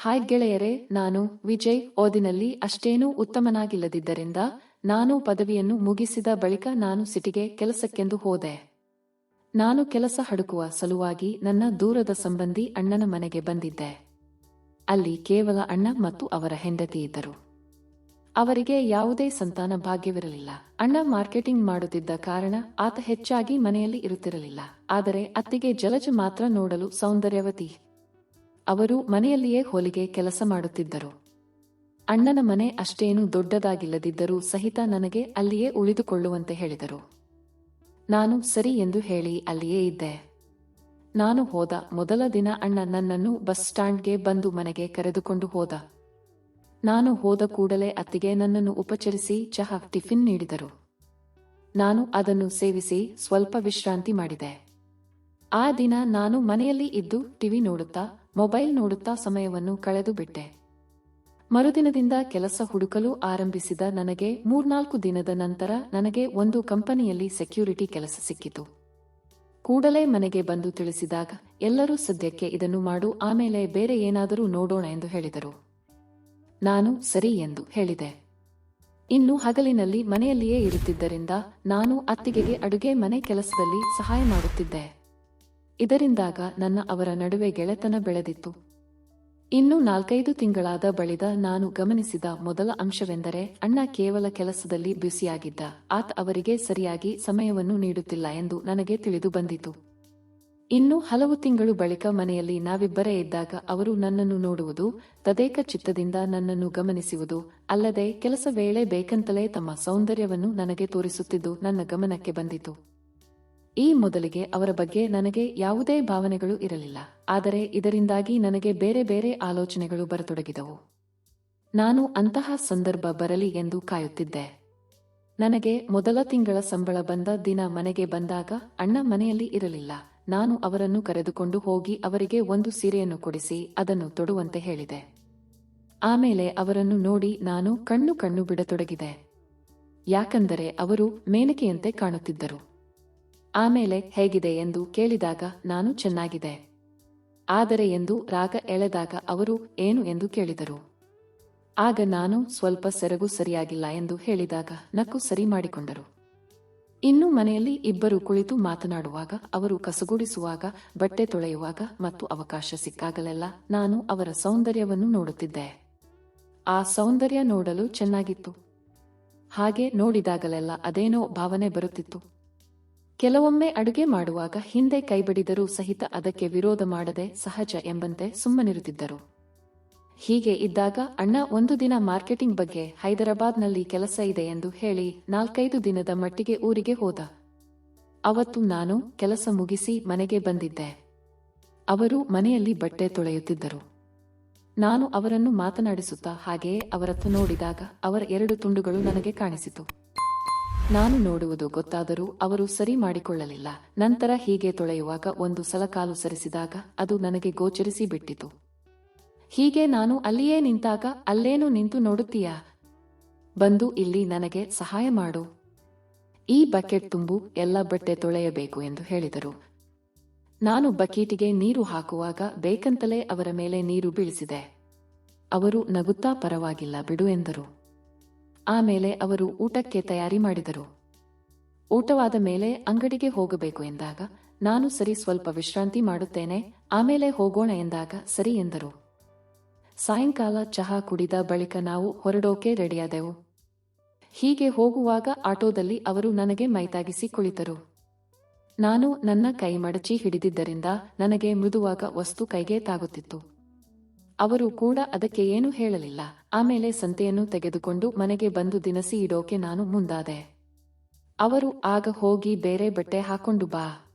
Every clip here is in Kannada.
ಹಾಯ್ ಗೆಳೆಯರೇ, ನಾನು ವಿಜಯ್. ಓದಿನಲ್ಲಿ ಅಷ್ಟೇನೂ ಉತ್ತಮನಾಗಿಲ್ಲದಿದ್ದರಿಂದ ನಾನು ಪದವಿಯನ್ನು ಮುಗಿಸಿದ ಬಳಿಕ ನಾನು ಸಿಟಿಗೆ ಕೆಲಸಕ್ಕೆಂದು ಹೋದೆ. ನಾನು ಕೆಲಸ ಹಡುಕುವ ಸಲುವಾಗಿ ನನ್ನ ದೂರದ ಸಂಬಂಧಿ ಅಣ್ಣನ ಮನೆಗೆ ಬಂದಿದ್ದೆ. ಅಲ್ಲಿ ಕೇವಲ ಅಣ್ಣ ಮತ್ತು ಅವರ ಹೆಂಡತಿ ಇದ್ದರು. ಅವರಿಗೆ ಯಾವುದೇ ಸಂತಾನ ಭಾಗ್ಯವಿರಲಿಲ್ಲ. ಅಣ್ಣ ಮಾರ್ಕೆಟಿಂಗ್ ಮಾಡುತ್ತಿದ್ದ ಕಾರಣ ಆತ ಹೆಚ್ಚಾಗಿ ಮನೆಯಲ್ಲಿ ಇರುತ್ತಿರಲಿಲ್ಲ. ಆದರೆ ಅತ್ತಿಗೆ ಜಲಜ ಮಾತ್ರ ನೋಡಲು ಸೌಂದರ್ಯವತಿ ಅವರು ಮನೆಯಲ್ಲಿಯೇ ಹೊಲಿಗೆ ಕೆಲಸ ಮಾಡುತ್ತಿದ್ದರು. ಅಣ್ಣನ ಮನೆ ಅಷ್ಟೇನೂ ದೊಡ್ಡದಾಗಿಲ್ಲದಿದ್ದರೂ ಸಹಿತ ನನಗೆ ಅಲ್ಲಿಯೇ ಉಳಿದುಕೊಳ್ಳುವಂತೆ ಹೇಳಿದರು. ನಾನು ಸರಿ ಎಂದು ಹೇಳಿ ಅಲ್ಲಿಯೇ ಇದ್ದೆ. ನಾನು ಹೋದ ಮೊದಲ ದಿನ ಅಣ್ಣ ನನ್ನನ್ನು ಬಸ್ ಸ್ಟ್ಯಾಂಡ್ಗೆ ಬಂದು ಮನೆಗೆ ಕರೆದುಕೊಂಡು ಹೋದ. ನಾನು ಹೋದ ಕೂಡಲೇ ಅತ್ತಿಗೆ ನನ್ನನ್ನು ಉಪಚರಿಸಿ ಚಹಾ, ಟಿಫಿನ್ ನೀಡಿದರು. ನಾನು ಅದನ್ನು ಸೇವಿಸಿ ಸ್ವಲ್ಪ ವಿಶ್ರಾಂತಿ ಮಾಡಿದೆ. ಆ ದಿನ ನಾನು ಮನೆಯಲ್ಲಿ ಇದ್ದು ಟಿವಿ ನೋಡುತ್ತಾ ಮೊಬೈಲ್ ನೋಡುತ್ತಾ ಸಮಯವನ್ನು ಕಳೆದು ಬಿಟ್ಟೆ. ಮರುದಿನದಿಂದ ಕೆಲಸ ಹುಡುಕಲು ಆರಂಭಿಸಿದ ನನಗೆ ಮೂರ್ನಾಲ್ಕು ದಿನದ ನಂತರ ನನಗೆ ಒಂದು ಕಂಪನಿಯಲ್ಲಿ ಸೆಕ್ಯೂರಿಟಿ ಕೆಲಸ ಸಿಕ್ಕಿತು. ಕೂಡಲೇ ಮನೆಗೆ ಬಂದು ತಿಳಿಸಿದಾಗ, ಎಲ್ಲರೂ ಸದ್ಯಕ್ಕೆ ಇದನ್ನು ಮಾಡು, ಆಮೇಲೆ ಬೇರೆ ಏನಾದರೂ ನೋಡೋಣ ಎಂದು ಹೇಳಿದರು. ನಾನು ಸರಿ ಎಂದು ಹೇಳಿದೆ. ಇನ್ನು ಹಗಲಿನಲ್ಲಿ ಮನೆಯಲ್ಲಿಯೇ ಇರುತ್ತಿದ್ದರಿಂದ ನಾನು ಅತ್ತಿಗೆಗೆ ಅಡುಗೆ ಮನೆ ಕೆಲಸದಲ್ಲಿ ಸಹಾಯ ಮಾಡುತ್ತಿದ್ದೆ. ಇದರಿಂದಾಗ ನನ್ನ ಅವರ ನಡುವೆ ಗೆಳೆತನ ಬೆಳೆದಿತ್ತು. ಇನ್ನು ನಾಲ್ಕೈದು ತಿಂಗಳಾದ ಬಳಿದ ನಾನು ಗಮನಿಸಿದ ಮೊದಲ ಅಂಶವೆಂದರೆ ಅಣ್ಣ ಕೇವಲ ಕೆಲಸದಲ್ಲಿ ಬ್ಯುಸಿಯಾಗಿದ್ದ. ಆತ ಅವರಿಗೆ ಸರಿಯಾಗಿ ಸಮಯವನ್ನು ನೀಡುತ್ತಿಲ್ಲ ಎಂದು ನನಗೆ ತಿಳಿದು ಬಂದಿತು. ಇನ್ನು ಹಲವು ತಿಂಗಳು ಬಳಿಕ ಮನೆಯಲ್ಲಿ ನಾವಿಬ್ಬರೇ ಇದ್ದಾಗ ಅವರು ನನ್ನನ್ನು ನೋಡುವುದು, ತದೇಕ ಚಿತ್ತದಿಂದ ನನ್ನನ್ನು ಗಮನಿಸುವುದು, ಅಲ್ಲದೆ ಕೆಲಸ ವೇಳೆ ಬೇಕಂತಲೇ ತಮ್ಮ ಸೌಂದರ್ಯವನ್ನು ನನಗೆ ತೋರಿಸುತ್ತಿದ್ದು ನನ್ನ ಗಮನಕ್ಕೆ ಬಂದಿತು. ಈ ಮೊದಲಿಗೆ ಅವರ ಬಗ್ಗೆ ನನಗೆ ಯಾವುದೇ ಭಾವನೆಗಳು ಇರಲಿಲ್ಲ, ಆದರೆ ಇದರಿಂದಾಗಿ ನನಗೆ ಬೇರೆ ಬೇರೆ ಆಲೋಚನೆಗಳು ಬರತೊಡಗಿದವು. ನಾನು ಅಂತಹ ಸಂದರ್ಭ ಬರಲಿ ಎಂದು ಕಾಯುತ್ತಿದ್ದೆ. ನನಗೆ ಮೊದಲ ತಿಂಗಳ ಸಂಬಳ ಬಂದ ದಿನ ಮನೆಗೆ ಬಂದಾಗ ಅಣ್ಣ ಮನೆಯಲ್ಲಿ ಇರಲಿಲ್ಲ, ನಾನು ಅವರನ್ನು ಕರೆದುಕೊಂಡು ಹೋಗಿ ಅವರಿಗೆ ಒಂದು ಸೀರೆಯನ್ನು ಕೊಡಿಸಿ ಅದನ್ನು ತೊಡುವಂತೆ ಹೇಳಿದೆ. ಆಮೇಲೆ ಅವರನ್ನು ನೋಡಿ ನಾನು ಕಣ್ಣು ಕಣ್ಣು ಬಿಡತೊಡಗಿದೆ. ಯಾಕಂದರೆ ಅವರು ಮೇನಕೆಯಂತೆ ಕಾಣುತ್ತಿದ್ದರು. ಆಮೇಲೆ ಹೇಗಿದೆ ಎಂದು ಕೇಳಿದಾಗ ನಾನು ಚೆನ್ನಾಗಿದೆ. ಆದರೆ ಎಂದು ರಾಗ ಎಳೆದಾಗ ಅವರು ಏನು ಎಂದು ಕೇಳಿದರು. ಆಗ ನಾನು ಸ್ವಲ್ಪ ಸೆರಗು ಸರಿಯಾಗಿಲ್ಲ ಎಂದು ಹೇಳಿದಾಗ ನಕ್ಕು ಸರಿ ಮಾಡಿಕೊಂಡರು. ಇನ್ನು ಮನೆಯಲ್ಲಿ ಇಬ್ಬರು ಕುಳಿತು ಮಾತನಾಡುವಾಗ ಅವರು ಕಸಗುಡಿಸುವಾಗ, ಬಟ್ಟೆ ತೊಳೆಯುವಾಗ ಮತ್ತು ಅವಕಾಶ ಸಿಕ್ಕಾಗಲೆಲ್ಲ ನಾನು ಅವರ ಸೌಂದರ್ಯವನ್ನು ನೋಡುತ್ತಿದ್ದೆ. ಆ ಸೌಂದರ್ಯ ನೋಡಲು ಚೆನ್ನಾಗಿತ್ತು. ಹಾಗೆ ನೋಡಿದಾಗಲೆಲ್ಲ ಅದೇನೋ ಭಾವನೆ ಬರುತ್ತಿತ್ತು. ಕೆಲವೊಮ್ಮೆ ಅಡುಗೆ ಮಾಡುವಾಗ ಹಿಂದೆ ಕೈಬಿಡಿದರೂ ಸಹಿತ ಅದಕ್ಕೆ ವಿರೋಧ ಮಾಡದೆ ಸಹಜ ಎಂಬಂತೆ ಸುಮ್ಮನಿರುತ್ತಿದ್ದರು. ಹೀಗೆ ಇದ್ದಾಗ ಅಣ್ಣ ಒಂದು ದಿನ ಮಾರ್ಕೆಟಿಂಗ್ ಬಗ್ಗೆ ಹೈದರಾಬಾದ್ನಲ್ಲಿ ಕೆಲಸ ಇದೆ ಎಂದು ಹೇಳಿ ನಾಲ್ಕೈದು ದಿನದ ಮಟ್ಟಿಗೆ ಊರಿಗೆ ಹೋದ. ಅವತ್ತು ನಾನು ಕೆಲಸ ಮುಗಿಸಿ ಮನೆಗೆ ಬಂದಿದ್ದೆ. ಅವರು ಮನೆಯಲ್ಲಿ ಬಟ್ಟೆ ತೊಳೆಯುತ್ತಿದ್ದರು. ನಾನು ಅವರನ್ನು ಮಾತನಾಡಿಸುತ್ತಾ ಹಾಗೆಯೇ ಅವರತ್ತ ನೋಡಿದಾಗ ಅವರ ಎರಡು ತುಂಡುಗಳು ನನಗೆ ಕಾಣಿಸಿತು. ನಾನು ನೋಡುವುದು ಗೊತ್ತಾದರೂ ಅವರು ಸರಿ ಮಾಡಿಕೊಳ್ಳಲಿಲ್ಲ. ನಂತರ ಹೀಗೆ ತೊಳೆಯುವಾಗ ಒಂದು ಸಲ ಕಾಲು ಸರಿಸಿದಾಗ ಅದು ನನಗೆ ಗೋಚರಿಸಿ ಬಿಟ್ಟಿತು. ಹೀಗೆ ನಾನು ಅಲ್ಲಿಯೇ ನಿಂತಾಗ ಅಲ್ಲೇನು ನಿಂತು ನೋಡುತ್ತೀಯಾ? ಬಂದು ಇಲ್ಲಿ ನನಗೆ ಸಹಾಯ ಮಾಡು. ಈ ಬಕೆಟ್ ತುಂಬು, ಎಲ್ಲ ಬಟ್ಟೆ ತೊಳೆಯಬೇಕು ಎಂದು ಹೇಳಿದರು. ನಾನು ಬಕೀಟಿಗೆ ನೀರು ಹಾಕುವಾಗ ಬೇಕಂತಲೇ ಅವರ ಮೇಲೆ ನೀರು ಬೀಳಿಸಿದೆ. ಅವರು ನಗುತ್ತಾ ಪರವಾಗಿಲ್ಲ ಬಿಡು ಎಂದರು. ಆಮೇಲೆ ಅವರು ಊಟಕ್ಕೆ ತಯಾರಿ ಮಾಡಿದರು. ಊಟವಾದ ಮೇಲೆ ಅಂಗಡಿಗೆ ಹೋಗಬೇಕು ಎಂದಾಗ, ನಾನು ಸರಿ ಸ್ವಲ್ಪ ವಿಶ್ರಾಂತಿ ಮಾಡುತ್ತೇನೆ, ಆಮೇಲೆ ಹೋಗೋಣ ಎಂದಾಗ ಸರಿ ಎಂದರು. ಸಾಯಂಕಾಲ ಚಹಾ ಕುಡಿದ ಬಳಿಕ ನಾವು ಹೊರಡೋಕೆ ರೆಡಿಯಾದೆವು. ಹೀಗೆ ಹೋಗುವಾಗ ಆಟೋದಲ್ಲಿ ಅವರು ನನಗೆ ಮೈತಾಗಿಸಿ ಕುಳಿತರು. ನಾನು ನನ್ನ ಕೈ ಮಡಚಿ ಹಿಡಿದಿದ್ದರಿಂದ ನನಗೆ ಮೃದುವಾಗ ವಸ್ತು ಕೈಗೆ ತಾಗುತ್ತಿತ್ತು. ಅವರು ಕೂಡ ಅದಕ್ಕೆ ಏನೂ ಹೇಳಲಿಲ್ಲ. ಆಮೇಲೆ ಸಂತೆಯನ್ನು ತೆಗೆದುಕೊಂಡು ಮನೆಗೆ ಬಂದು ದಿನಸಿ ಇಡೋಕೆ ನಾನು ಮುಂದಾದೆ. ಅವರು, ಆಗ ಹೋಗಿ ಬೇರೆ ಬಟ್ಟೆ ಹಾಕೊಂಡು ಬಾ.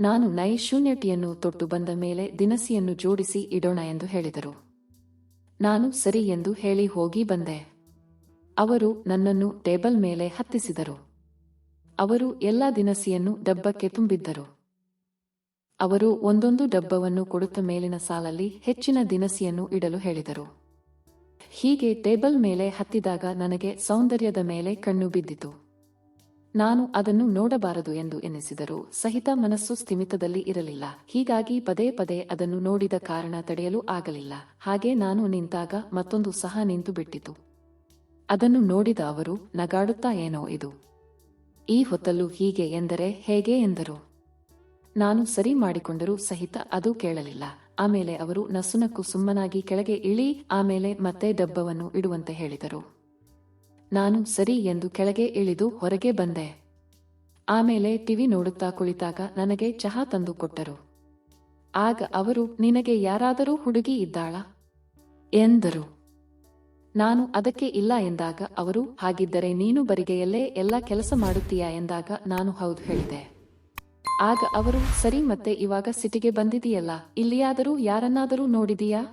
ನಾನು ನೈ ಶೂನ್ಯಟಿಯನ್ನು ತೊಟ್ಟು ಬಂದ ಮೇಲೆ ದಿನಸಿಯನ್ನು ಜೋಡಿಸಿ ಇಡೋಣ ಎಂದು ಹೇಳಿದರು. ನಾನು ಸರಿ ಎಂದು ಹೇಳಿ ಹೋಗಿ ಬಂದೆ. ಅವರು ನನ್ನನ್ನು ಟೇಬಲ್ ಮೇಲೆ ಹತ್ತಿಸಿದರು. ಅವರು ಎಲ್ಲ ದಿನಸಿಯನ್ನು ಡಬ್ಬಕ್ಕೆ ತುಂಬಿದ್ದರು. ಅವರು ಒಂದೊಂದು ಡಬ್ಬವನ್ನು ಕೊಡುತ್ತ ಮೇಲಿನ ಸಾಲಲ್ಲಿ ಹೆಚ್ಚಿನ ದಿನಸಿಯನ್ನು ಇಡಲು ಹೇಳಿದರು. ಹೀಗೆ ಟೇಬಲ್ ಮೇಲೆ ಹತ್ತಿದಾಗ ನನಗೆ ಸೌಂದರ್ಯದ ಮೇಲೆ ಕಣ್ಣು ಬಿದ್ದಿತು. ನಾನು ಅದನ್ನು ನೋಡಬಾರದು ಎಂದು ಎನಿಸಿದರು ಸಹಿತ ಮನಸ್ಸು ಸ್ಥಿಮಿತದಲ್ಲಿ ಇರಲಿಲ್ಲ. ಹೀಗಾಗಿ ಪದೇ ಪದೇ ಅದನ್ನು ನೋಡಿದ ಕಾರಣ ತಡೆಯಲು ಆಗಲಿಲ್ಲ. ಹಾಗೆ ನಾನು ನಿಂತಾಗ ಮತ್ತೊಂದು ಸಹ ನಿಂತು ಬಿಟ್ಟಿತು. ಅದನ್ನು ನೋಡಿದ ಅವರು, ನಗಾಡುತ್ತಾ ಏನೋ ಇದು? ಈ ಹೊತ್ತಲು ಹೀಗೆ ಎಂದರೆ ಹೇಗೆ ಎಂದರು? ನಾನು ಸರಿ ಮಾಡಿಕೊಂಡರೂ ಸಹಿತ ಅದು ಕೇಳಲಿಲ್ಲ. ಆಮೇಲೆ ಅವರು ನಸುನಕ್ಕು ಸುಮ್ಮನಾಗಿ ಕೆಳಗೆ ಇಳಿ, ಆಮೇಲೆ ಮತ್ತೆ ಡಬ್ಬವನ್ನು ಇಡುವಂತೆ ಹೇಳಿದರು. ನಾನು ಸರಿ ಎಂದು ಕೆಳಗೆ ಇಳಿದು ಹೊರಗೆ ಬಂದೆ. ಆಮೇಲೆ ಟಿವಿ ನೋಡುತ್ತಾ ಕುಳಿತಾಗ ನನಗೆ ಚಹಾ ತಂದು ಕೊಟ್ಟರು. ಆಗ ಅವರು, ನಿನಗೆ ಯಾರಾದರೂ ಹುಡುಗಿ ಇದ್ದಾಳ? ಎಂದರು. ನಾನು ಅದಕ್ಕೆ ಇಲ್ಲ ಎಂದಾಗ ಅವರು, ಹಾಗಿದ್ದರೆ ನೀನು ಬರಿಗೆಯಲ್ಲೇ ಎಲ್ಲ ಕೆಲಸ ಮಾಡುತ್ತೀಯಾ ಎಂದಾಗ ನಾನು ಹೌದು ಹೇಳಿದೆ. ಆಗ ಅವರು, ಸರಿ ಮತ್ತೆ ಇವಾಗ ಸಿಟಿಗೆ ಬಂದಿದೆಯಲ್ಲ ಇಲ್ಲಿಯಾದರೂ ಯಾರನ್ನಾದರೂ ನೋಡಿದೀಯಾ?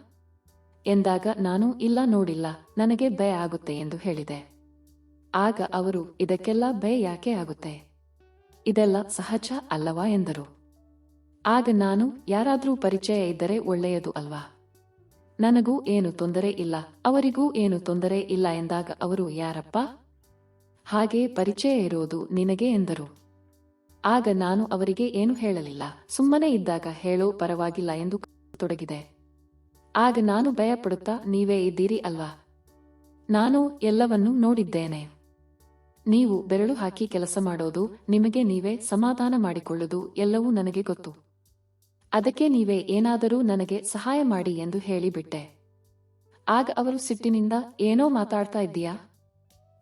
ಎಂದಾಗ, ನಾನು ಇಲ್ಲ ನೋಡಿಲ್ಲ, ನನಗೆ ಭಯ ಆಗುತ್ತೆ ಎಂದು ಹೇಳಿದೆ. ಆಗ ಅವರು, ಇದಕ್ಕೆಲ್ಲ ಭಯ ಯಾಕೆ ಆಗುತ್ತೆ? ಇದೆಲ್ಲ ಸಹಜ ಅಲ್ಲವಾ? ಎಂದರು. ಆಗ, ನಾನು ಯಾರಾದರೂ ಪರಿಚಯ ಇದ್ದರೆ ಒಳ್ಳೆಯದು ಅಲ್ವಾ? ನನಗೂ ಏನು ತೊಂದರೆ ಇಲ್ಲ, ಅವರಿಗೂ ಏನು ತೊಂದರೆ ಇಲ್ಲ ಎಂದಾಗ ಅವರು, ಯಾರಪ್ಪ? ಹಾಗೆ ಪರಿಚಯ ಇರೋದು ನಿನಗೆ? ಎಂದರು. ಆಗ ನಾನು ಅವರಿಗೆ ಏನು ಹೇಳಲಿಲ್ಲ. ಸುಮ್ಮನೆ ಇದ್ದಾಗ, ಹೇಳೋ, ಪರವಾಗಿಲ್ಲ ಎಂದು ತೊಡಗಿದೆ. ಆಗ ನಾನು ಭಯಪಡುತ್ತಾ, ನೀವೇ ಇದ್ದೀರಿ ಅಲ್ವಾ? ನಾನು ಎಲ್ಲವನ್ನೂ ನೋಡಿದ್ದೇನೆ. ನೀವು ಬೆರಳು ಹಾಕಿ ಕೆಲಸ ಮಾಡೋದು, ನಿಮಗೆ ನೀವೇ ಸಮಾಧಾನ ಮಾಡಿಕೊಳ್ಳುವುದು ಎಲ್ಲವೂ ನನಗೆ ಗೊತ್ತು. ಅದಕ್ಕೆ ನೀವೇ ಏನಾದರೂ ನನಗೆ ಸಹಾಯ ಮಾಡಿ ಎಂದು ಹೇಳಿಬಿಟ್ಟೆ. ಆಗ ಅವರು ಸಿಟ್ಟಿನಿಂದ, ಏನೋ ಮಾತಾಡ್ತಾ ಇದ್ದೀಯಾ?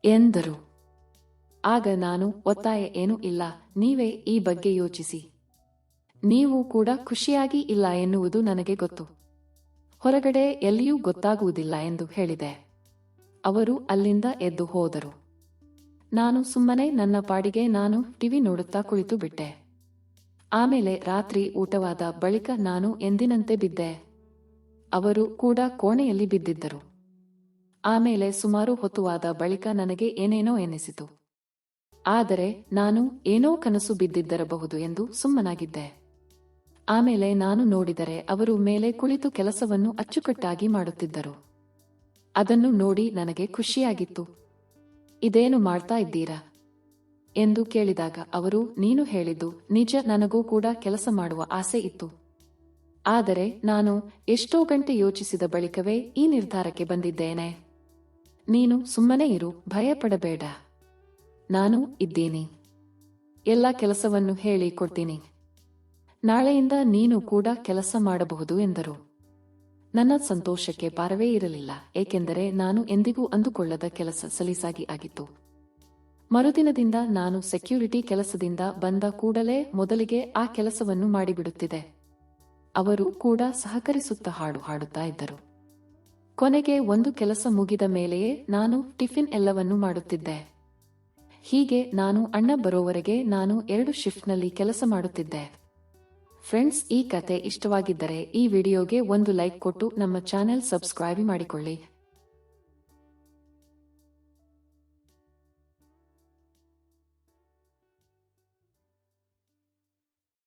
ಎಂದರು. ಆಗ ನಾನು ಒತ್ತಾಯ ಏನೂ ಇಲ್ಲ. ನೀವೇ ಈ ಬಗ್ಗೆ ಯೋಚಿಸಿ. ನೀವು ಕೂಡ ಖುಷಿಯಾಗಿ ಇಲ್ಲ ಎನ್ನುವುದು ನನಗೆ ಗೊತ್ತು. ಹೊರಗಡೆ ಎಲ್ಲಿಯೂ ಗೊತ್ತಾಗುವುದಿಲ್ಲ ಎಂದು ಹೇಳಿದೆ. ಅವರು ಅಲ್ಲಿಂದ ಎದ್ದು ಹೋದರು. ನಾನು ಸುಮ್ಮನೆ ನನ್ನ ಪಾಡಿಗೆ ನಾನು ಟಿವಿ ನೋಡುತ್ತಾ ಕುಳಿತು ಬಿಟ್ಟೆ. ಆಮೇಲೆ ರಾತ್ರಿ ಊಟವಾದ ಬಳಿಕ ನಾನು ಎಂದಿನಂತೆ ಬಿದ್ದೆ. ಅವರು ಕೂಡ ಕೋಣೆಯಲ್ಲಿ ಬಿದ್ದಿದ್ದರು. ಆಮೇಲೆ ಸುಮಾರು ಹೊತ್ತುವಾದ ಬಳಿಕ ನನಗೆ ಏನೇನೋ ಎನ್ನಿಸಿತು ಆದರೆ ನಾನು ಏನೋ ಕನಸು ಬಿದ್ದಿದ್ದರಬಹುದು ಎಂದು ಸುಮ್ಮನಾಗಿದ್ದೆ. ಆಮೇಲೆ ನಾನು ನೋಡಿದರೆ ಅವರು ಮೇಲೆ ಕುಳಿತು ಕೆಲಸವನ್ನು ಅಚ್ಚುಕಟ್ಟಾಗಿ ಮಾಡುತ್ತಿದ್ದರು. ಅದನ್ನು ನೋಡಿ ನನಗೆ ಖುಷಿಯಾಗಿತ್ತು. ಇದೇನು ಮಾಡ್ತಾ ಇದ್ದೀರಾ? ಎಂದು ಕೇಳಿದಾಗ ಅವರು, ನೀನು ಹೇಳಿದ್ದು ನಿಜ, ನನಗೂ ಕೂಡ ಕೆಲಸ ಮಾಡುವ ಆಸೆ ಇತ್ತು. ಆದರೆ ನಾನು ಎಷ್ಟೋ ಗಂಟೆ ಯೋಚಿಸಿದ ಬಳಿಕವೇ ಈ ನಿರ್ಧಾರಕ್ಕೆ ಬಂದಿದ್ದೇನೆ. ನೀನು ಸುಮ್ಮನೆ ಇರು, ಭಯಪಡಬೇಡ. ನಾನು ಇದ್ದೇನೆ. ಎಲ್ಲ ಕೆಲಸವನ್ನು ಹೇಳಿ ಕೊಡ್ತೀನಿ. ನಾಳೆಯಿಂದ ನೀನು ಕೂಡ ಕೆಲಸ ಮಾಡಬಹುದು ಎಂದರು. ನನ್ನ ಸಂತೋಷಕ್ಕೆ ಪಾರವೇ ಇರಲಿಲ್ಲ, ಏಕೆಂದರೆ ನಾನು ಎಂದಿಗೂ ಅಂದುಕೊಳ್ಳದ ಕೆಲಸ ಸಲೀಸಾಗಿ ಆಗಿತ್ತು. ಮರುದಿನದಿಂದ ನಾನು ಸೆಕ್ಯೂರಿಟಿ ಕೆಲಸದಿಂದ ಬಂದ ಕೂಡಲೇ ಮೊದಲಿಗೆ ಆ ಕೆಲಸವನ್ನು ಮಾಡಿಬಿಡುತ್ತಿದೆ ಅವರು ಕೂಡ ಸಹಕರಿಸುತ್ತಾ ಹಾಡು ಹಾಡುತ್ತಾ ಇದ್ದರು. ಕೊನೆಗೆ ಒಂದು ಕೆಲಸ ಮುಗಿದ ಮೇಲೆಯೇ ನಾನು ಟಿಫಿನ್ ಎಲ್ಲವನ್ನೂ ಮಾಡುತ್ತಿದ್ದೆ. ಹೀಗೆ ನಾನು ಅಣ್ಣ ಬರೋವರೆಗೆ ನಾನು ಎರಡು ಶಿಫ್ಟ್ನಲ್ಲಿ ಕೆಲಸ ಮಾಡುತ್ತಿದ್ದೆ. ಫ್ರೆಂಡ್ಸ್ ಈ ಕತೆ ಇಷ್ಟವಾಗಿದ್ದರೆ ಈ ವಿಡಿಯೋಗೆ ಒಂದು ಲೈಕ್ ಕೊಟ್ಟು ನಮ್ಮ ಚಾನೆಲ್ ಸಬ್ಸ್ಕ್ರೈಬ್ ಮಾಡಿಕೊಳ್ಳಿ.